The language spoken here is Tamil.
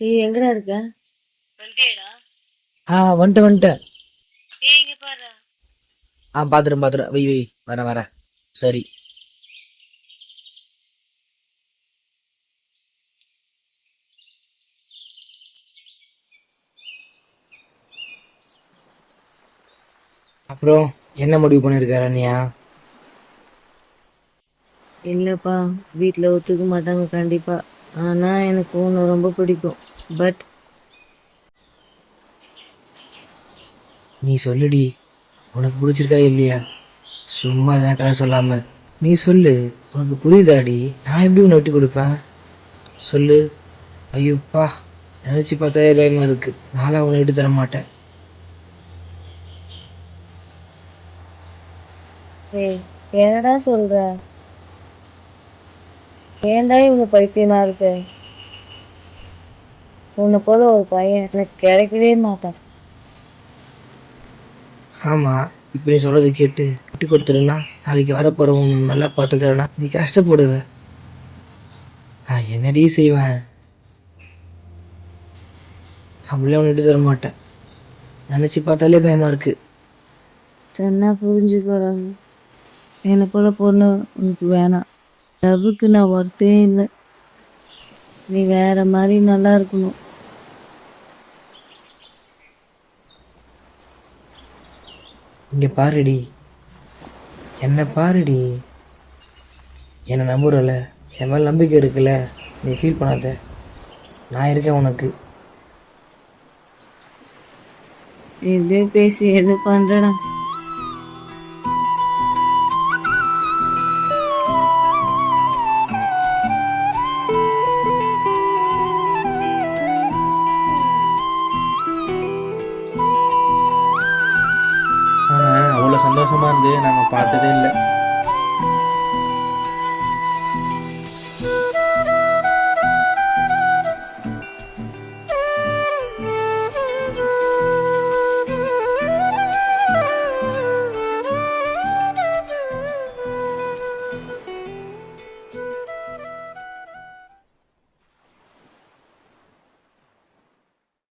ஏய் எங்கடா இருக்க? வந்துட்டியடா? ஆ வந்துட்டேன் வந்துட்டேன். ஏய் இங்க பாரு. ஆ பார்த்துட்டேன் பார்த்துட்டேன் வை வை வரேன் வரேன். சரி. அப்புறம் என்ன முடிவு பண்ணியிருக்காரு அண்ணியா? இல்லப்பா வீட்டில் ஒத்துக்க மாட்டாங்க கண்டிப்பா. ஆனா எனக்கு உன்னை ரொம்ப பிடிக்கும். பட் நீ சொல்லுடி உனக்கு பிடிச்சிருக்கா இல்லையா? சும்மா தான் கதை சொல்லாம. நீ சொல்லு உனக்கு புரியுதாடி? நான் எப்படி உன்னை விட்டு கொடுப்பேன்? சொல்லு. ஐயோப்பா நினச்சி பார்த்தாயே பயமா இருக்கு. நாளாக உன்னை விட்டு தர மாட்டேன். என்னடா சொல்ற? ஏன்டா இவங்க பைத்தியமா இருக்கு? உன்னை போல ஒரு பையன் எனக்கு கிடைக்கவே மாட்டான். ஆமாம் இப்போ நீ சொல்கிறத கேட்டு விட்டு கொடுத்துருன்னா நாளைக்கு வரப்போகிறவங்க நல்லா பார்த்துக்கிறேன்னா நீ கஷ்டப்படுவ. நான் என்னடி செய்வேன்? அப்படியே உன்னை விட்டு தர மாட்டேன். நினச்சி பார்த்தாலே பயமாக இருக்கு. சொன்னா புரிஞ்சுக்கிறாங்க என்னை போல பொண்ணு உனக்கு வேணாம். லவ்வுக்கு நான் ஒர்த்தே இல்லை. நீ வேற மாதிரி நல்லா இருக்கணும். இங்கே பாருடி. என்னை பாருடி. என்னை நம்புறல. என் மேலே நம்பிக்கை இருக்குல்ல. நீ ஃபீல் பண்ணாத. நான் இருக்கேன் உனக்கு. எது பேசி எது பண்ணுறேன் ஆனால் அவ்வளோ சந்தோஷமா இருந்து நாங்கள் பார்த்ததே இல்லை.